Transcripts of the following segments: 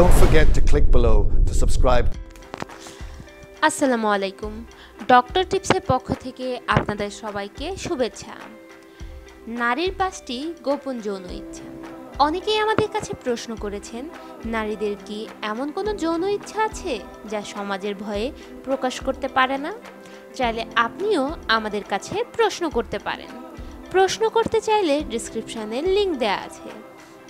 Don't forget to click below to subscribe. আসসালামু আলাইকুম doctor টিপসের পক্ষ থেকে আপনাদের সবাইকে শুভেচ্ছা। নারীর পাঁচটি গোপন যৌন ইচ্ছা। অনেকেই আমাদের কাছে প্রশ্ন করেছেন, নারীদের কি এমন কোনো যৌন ইচ্ছা আছে যা সমাজের ভয়ে প্রকাশ করতে পারে না? চাইলে আপনিও আমাদের কাছে প্রশ্ন করতে পারেন। প্রশ্ন করতে চাইলে ডিসক্রিপশানে লিংক দেওয়া আছে।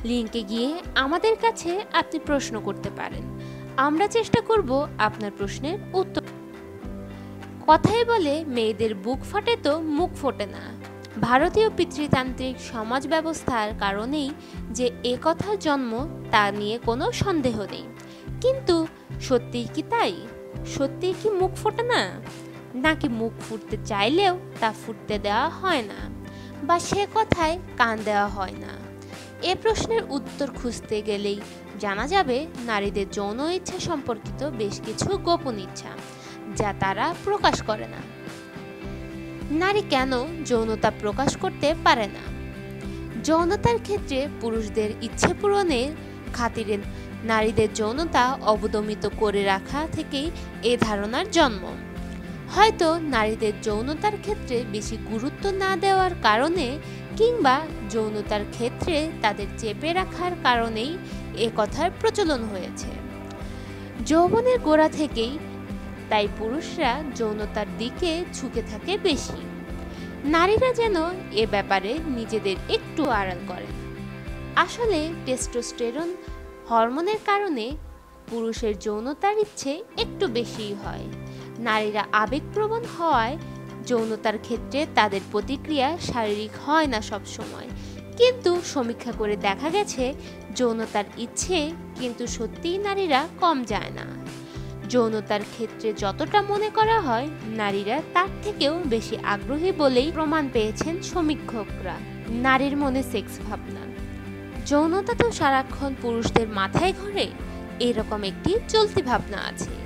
লিংকে গিয়ে আমাদের কাছে আপনি প্রশ্ন করতে পারেন। আমরা চেষ্টা করব আপনার প্রশ্নের উত্তর। কথাই বলে মেয়েদের বুক ফাটে তো মুখ ফোটে না। ভারতীয় পিতৃতান্ত্রিক সমাজ ব্যবস্থার কারণেই যে এ কথার জন্ম, তা নিয়ে কোনো সন্দেহ নেই। কিন্তু সত্যিই কি তাই? সত্যিই কি মুখ ফোটে না? নাকি মুখ ফুটতে চাইলেও তা ফুটতে দেওয়া হয় না? বা সে কথায় কান দেওয়া হয় না? এ প্রশ্নের উত্তর খুঁজতে গেলেই জানা যাবে নারীদের যৌন ইচ্ছা সম্পর্কিত বেশ কিছু গোপন ইচ্ছা, যা তারা প্রকাশ করে না। নারী কেন যৌনতা প্রকাশ করতে পারে না? যৌনতার ক্ষেত্রে পুরুষদের ইচ্ছে পূরণের খাতিরে নারীদের যৌনতা অবদমিত করে রাখা থেকেই এ ধারণার জন্ম। হয়তো নারীদের যৌনতার ক্ষেত্রে বেশি গুরুত্ব না দেওয়ার কারণে কিংবা যৌনতার ক্ষেত্রে তাদের চেপে রাখার কারণেই এ কথার প্রচলন হয়েছে। যৌবনের গোড়া থেকেই তাই পুরুষরা যৌনতার দিকে ঝুঁকে থাকে বেশি। নারীরা যেন এ ব্যাপারে নিজেদের একটু আড়াল করেন আসলে টেস্টোস্টেরন হরমোনের কারণে পুরুষের যৌনতার ইচ্ছে একটু বেশিই হয়। নারীরা আবেগপ্রবণ হওয়ায় যৌনতার ক্ষেত্রে তাদের প্রতিক্রিয়া শারীরিক হয় না সব সময় কিন্তু সমীক্ষা করে দেখা গেছে যৌনতার ইচ্ছে, কিন্তু সত্যিই নারীরা কম যায় না। যৌনতার ক্ষেত্রে যতটা মনে করা হয়, নারীরা তার থেকেও বেশি আগ্রহী বলেই প্রমাণ পেয়েছেন সমীক্ষকরা। নারীর মনে সেক্স ভাবনা। যৌনতা তো সারাক্ষণ পুরুষদের মাথায় ঘরে, এরকম একটি চলতি ভাবনা আছে।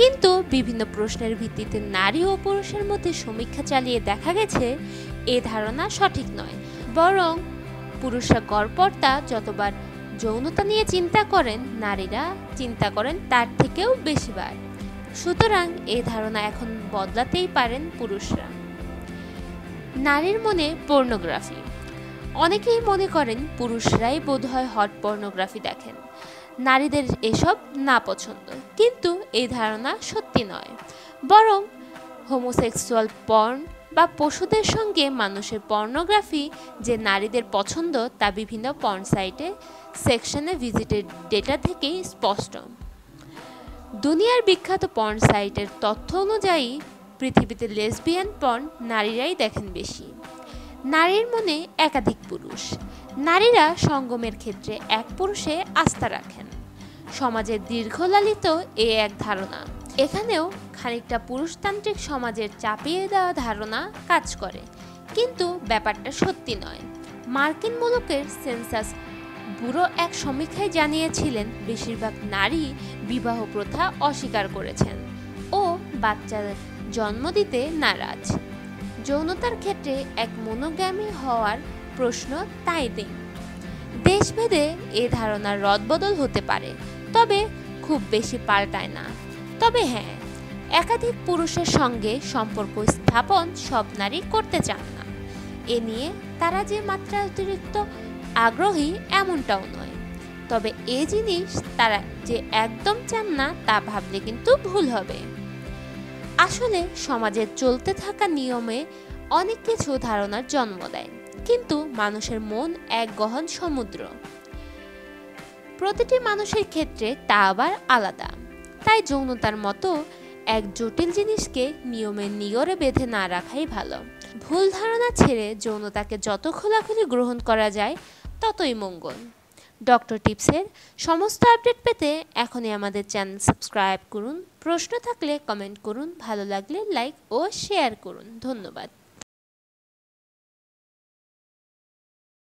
কিন্তু বিভিন্ন প্রশ্নের ভিত্তিতে নারী ও পুরুষের মধ্যে সমীক্ষা চালিয়ে দেখা গেছে, এ ধারণা সঠিক নয়। বরং পুরুষরা গড়পড়তা যতবার যৌনতা নিয়ে চিন্তা করেন, নারীরা চিন্তা করেন তার থেকেও বেশিবার। সুতরাং এ ধারণা এখন বদলাতেই পারেন পুরুষরা। নারীর মনে পর্নোগ্রাফি। অনেকেই মনে করেন পুরুষরাই বোধহয় হট পর্নোগ্রাফি দেখেন। নারীদের এসব না পছন্দ। কিন্তু এই ধারণা সত্যি নয়। বরং হোমোসেক্সুয়াল পর্ন বা পশুদের সঙ্গে মানুষের পর্নোগ্রাফি, যে নারীদের পছন্দ তা বিভিন্ন পর্ন সাইটে, সেকশনে ভিজিটের ডেটা থেকেই স্পষ্ট। দুনিয়ার বিখ্যাত পর্ন সাইটের তথ্য অনুযায়ী, পৃথিবীতে লেসবিয়ান পর্ন নারীরাই দেখেন বেশি। নারীর মনে একাধিক পুরুষ। নারীরা সঙ্গমের ক্ষেত্রে এক পুরুষে আস্থা রাখেন। সমাজের দীর্ঘলালিত এ এক ধারণা। এখানেও খানিকটা পুরুষতান্ত্রিক সমাজের চাপিয়ে দেওয়া ধারণা কাজ করে। কিন্তু ব্যাপারটা সত্যি নয়। মার্কিন মুলুকের সেন্সাস ব্যুরো এক সমীক্ষায় জানিয়েছিলেন, বেশিরভাগ নারী বিবাহ প্রথা অস্বীকার করেছেন ও বাচ্চা জন্ম দিতে নারাজ। যৌনতার ক্ষেত্রে এক মনোগ্যামী হওয়ার প্রশ্ন তাই নেই। দেশভেদে এ ধারণার রদবদল হতে পারে। তবে খুব বেশি পাল্টায় না। তবে হ্যাঁ একাধিক পুরুষের সঙ্গে সম্পর্ক স্থাপন সব নারী করতে চান না। এ নিয়ে তারা যে মাত্রা অতিরিক্ত আগ্রহী এমনটাও নয়। তবে এ জিনিস তারা যে একদম চান না তা ভাবলে কিন্তু ভুল হবে। আসলে সমাজের চলতে থাকা নিয়মে অনেক কিছু ধারণার জন্ম দেয়, কিন্তু মানুষের মন এক গহন সমুদ্র। প্রতিটি মানুষের ক্ষেত্রে তা আবার আলাদা। তাই যৌনতার মতো এক জটিল জিনিসকে নিয়মের নিয়রে বেঁধে না রাখাই ভালো। ভুল ধারণা ছেড়ে যৌনতাকে যত খোলাখুলি গ্রহণ করা যায়, ততই মঙ্গল। ডক্টর টিপসের সমস্ত আপডেট পেতে এখনই আমাদের চ্যানেল সাবস্ক্রাইব করুন। প্রশ্ন থাকলে কমেন্ট করুন, ভালো লাগলে লাইক ও শেয়ার করুন। ধন্যবাদ।